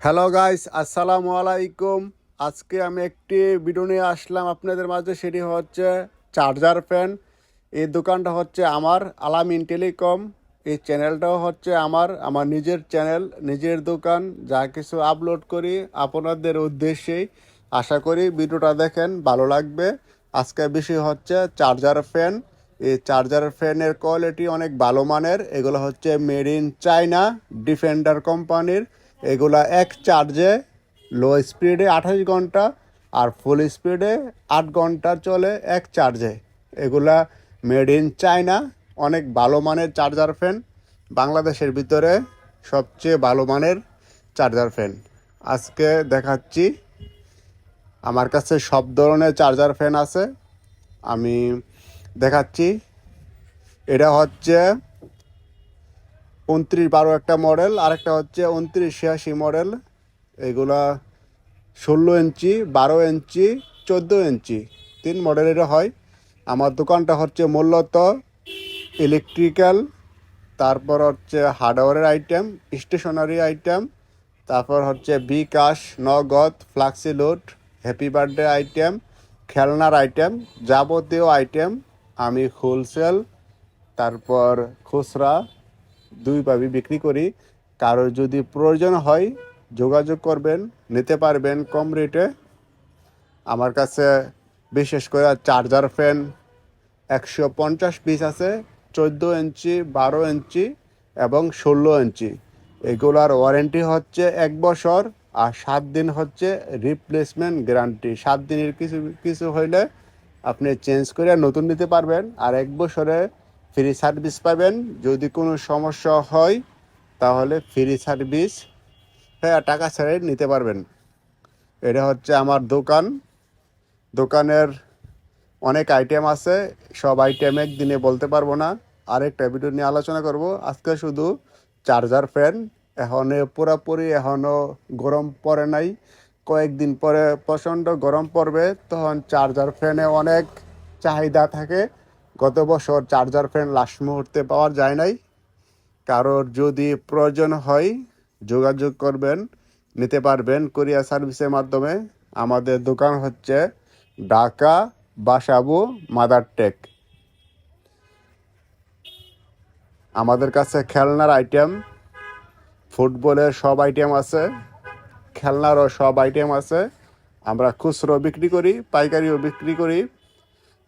Hello guys আসসালামু আলাইকুম আজকে আমি একটি ভিডিও নিয়ে আসলাম আপনাদের মাঝে। সেটি হচ্ছে চার্জার ফ্যান এই দোকানটা হচ্ছে আমার আলামিন টেলিকম এই চ্যানেলটাও হচ্ছে আমার আমার নিজের চ্যানেল নিজের দোকান। যা কিছু আপলোড করি আপনাদের উদ্দেশ্যেই। আশা করি ভিডিওটা দেখেন, ভালো লাগবে। আজকে বিষয় হচ্ছে চার্জার ফ্যান এই চার্জার ফ্যানের কোয়ালিটি অনেক ভালো মানের। এগুলো হচ্ছে মেড ইন চায়না ডিফেন্ডার কোম্পানির এগুলা এক চার্জে লো স্পিডে আঠাশ ঘণ্টা আর ফুল স্পিডে আট ঘণ্টা চলে এক চার্জে এগুলা মেড ইন চায়না অনেক ভালো মানের চার্জার ফ্যান বাংলাদেশের ভিতরে সবচেয়ে ভালো মানের চার্জার ফ্যান আজকে দেখাচ্ছি, আমার কাছে সব ধরনের চার্জার ফ্যান আছে। আমি দেখাচ্ছি, এটা হচ্ছে উনত্রিশ বারো একটা মডেল, আরেকটা হচ্ছে উনত্রিশ ছিয়াশি মডেল। এগুলা ষোলো ইঞ্চি, বারো ইঞ্চি, চোদ্দ ইঞ্চি। তিন মডেলের হয়। আমার দোকানটা হচ্ছে মূলত ইলেকট্রিক্যাল তারপর হচ্ছে হার্ডওয়ারের আইটেম স্টেশনারি আইটেম তারপর হচ্ছে bKash, Nagad flexiload happy birthday item খেলনার আইটেম যাবতীয় আইটেম আমি হোলসেল তারপর খুচরা দুইভাবে বিক্রি করি। কারোর যদি প্রয়োজন হয় যোগাযোগ করবেন, নিতে পারবেন কম রেটে। আমার কাছে বিশেষ করে চার্জার ফ্যান একশো পঞ্চাশ পিস আছে, চোদ্দ ইঞ্চি, বারো ইঞ্চি এবং ষোলো ইঞ্চি। এগুলার ওয়ারেন্টি হচ্ছে এক বছর আর সাত দিন হচ্ছে রিপ্লেসমেন্ট গ্যারান্টি সাত দিনের কিছু কিছু হইলে আপনি চেঞ্জ করে নতুন নিতে পারবেন আর এক বছরে ফ্রি সার্ভিস পাবেন। যদি কোনো সমস্যা হয়, তাহলে ফ্রি সার্ভিস হ্যাঁ টাকা ছেড়ে নিতে পারবেন। এটা হচ্ছে আমার দোকান। দোকানের অনেক আইটেম আছে, সব আইটেম একদিনে বলতে পারব না। আরেকটা ভিডিও নিয়ে আলোচনা করব। আজকে শুধু চার্জার ফ্যান এখন পুরাপুরি এখনও গরম পড়ে নাই। কয়েকদিন পরে প্রচণ্ড গরম পড়বে, তখন চার্জার ফ্যানে অনেক চাহিদা থাকে। গত বছর চার্জার ফ্যান লাস্ট মুহূর্তে পাওয়া যায় নাই। কারোর যদি প্রয়োজন হয়, যোগাযোগ করবেন, নিতে পারবেন কোরিয়া সার্ভিসের মাধ্যমে। আমাদের দোকান হচ্ছে ঢাকা বাসাবু মাদার টেক। আমাদের কাছে খেলনার আইটেম ফুটবলের সব আইটেম আছে, খেলনারও সব আইটেম আছে। আমরা খুচরো বিক্রি করি, পাইকারিও বিক্রি করি।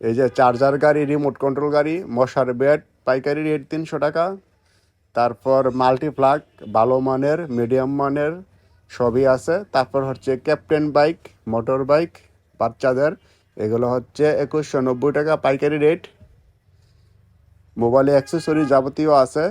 এই যে চার্জার গাড়ি রিমোট কন্ট্রোল গাড়ি, মশার বেড পাইকারি রেট তিনশো টাকা। তারপর মাল্টিপ্লাগ ভালো মানের মিডিয়াম মানের, সবই আছে। তারপর হচ্ছে ক্যাপ্টেন বাইক মোটর বাইক বাচ্চাদের। এগুলো হচ্ছে একুশশো নব্বই টাকা পাইকারি রেট মোবাইলে অ্যাক্সেসরি যাবতীয় আছে।